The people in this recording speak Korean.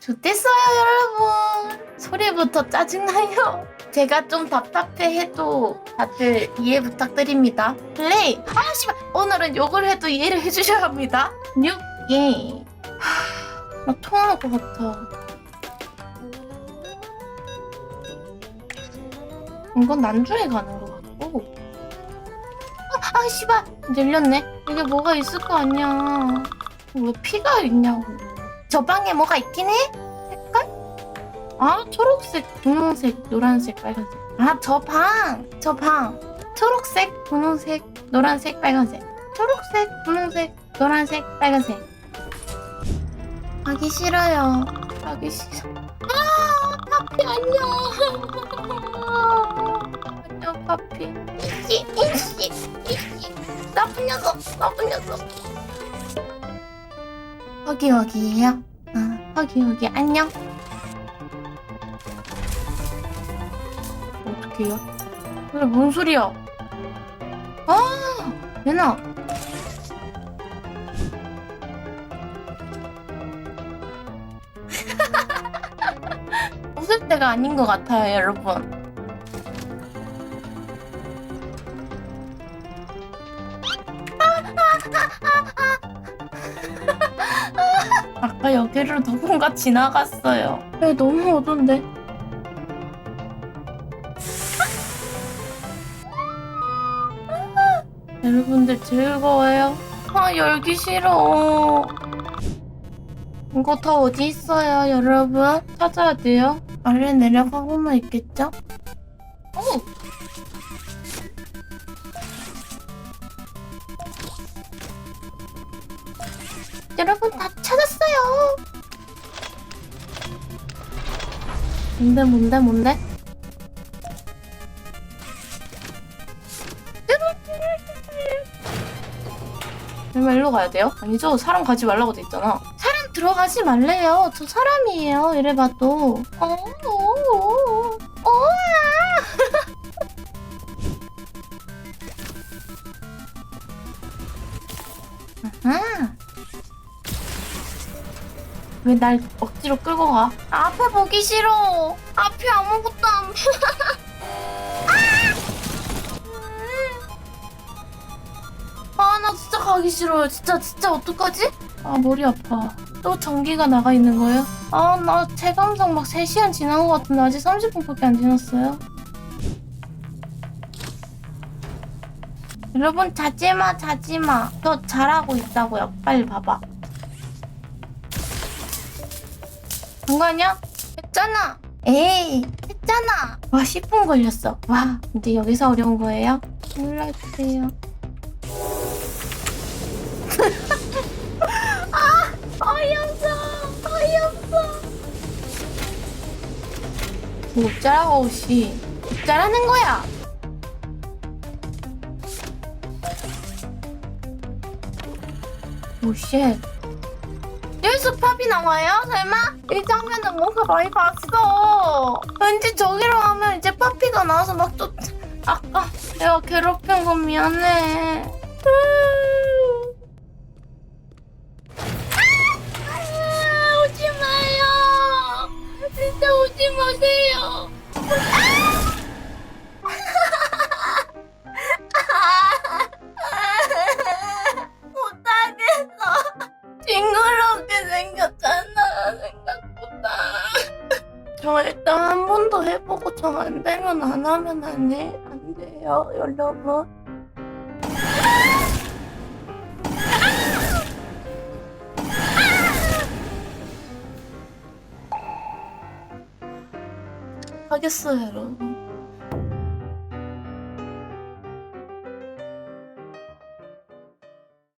좋댔어요 여러분. 소리부터 짜증나요? 제가 좀 답답해해도 다들 이해 부탁드립니다. 플레이! 아 씨발. 오늘은 욕을 해도 이해를 해주셔야 합니다. 6예. 나 토할 것 같아. 이건 난주에 가는 것 같고. 아, 아 씨발. ner렸네. 이게 뭐가 있을 거 아니야. 왜 피가 있냐고 저 방에 뭐가 있긴 해? 색깔? 아 초록색, 분홍색, 노란색, 빨간색 아 저 방! 저 방! 초록색, 분홍색, 노란색, 빨간색 초록색, 분홍색, 노란색, 빨간색 가기 싫어요 가기 싫어 아 파피 안녕 안녕 파피 이씨 이씨 이씨 나쁜 녀석 나쁜 녀석 허기 허기예요? 아 허기 허기. 안녕. 어떡해요? 그래 뭔 소리야? 아 얘나. 웃을 때가 아닌 것 같아요 여러분 아까 여기를 누군가 지나갔어요. 왜 너무 어두운데? 여러분들 즐거워요? 아 열기 싫어. 이거 다 어디 있어요, 여러분? 찾아야 돼요. 아래 내려가고만 있겠죠? 여러분 다 찾았어요. 뭔데 뭔데 뭔데? 설마 일로 가야 돼요? 아니죠? 사람 가지 말라고 돼 있잖아. 사람 들어가지 말래요. 저 사람이에요. 이래봐도. 어 어 어 어 왜 날 억지로 끌고 가? 앞에 보기 싫어. 앞이 아무것도 안 보여. 아, 나 진짜 가기 싫어요. 진짜, 진짜 어떡하지? 아, 머리 아파. 또 전기가 나가 있는 거예요? 아, 나 체감상 막 3시간 지난 것 같은데 아직 30분밖에 안 지났어요. 여러분, 자지 마, 자지 마. 저 잘하고 있다고요. 빨리 봐봐. 아니야? 했잖아. 에이, 했잖아. 와, 10분 걸렸어. 와, 이제 여기서 어려운 거예요? 몰라주세요. 아, 어이없어. 어이없어. 뭐 어쩌라고, 씨. 어쩌라는 거야? 오, 쉣. 여기서 팝이 나와요? 설마? 이 장면은 뭔가 많이 봤어. 왠지 저기로 가면 이제 파피가 나와서 막또 아까 내가 괴롭힌 건 미안해. 저 일단 한 번 더 해보고 정 안 되면 안 하면 안, 해, 안 돼요 여러분. 하겠어요 여러분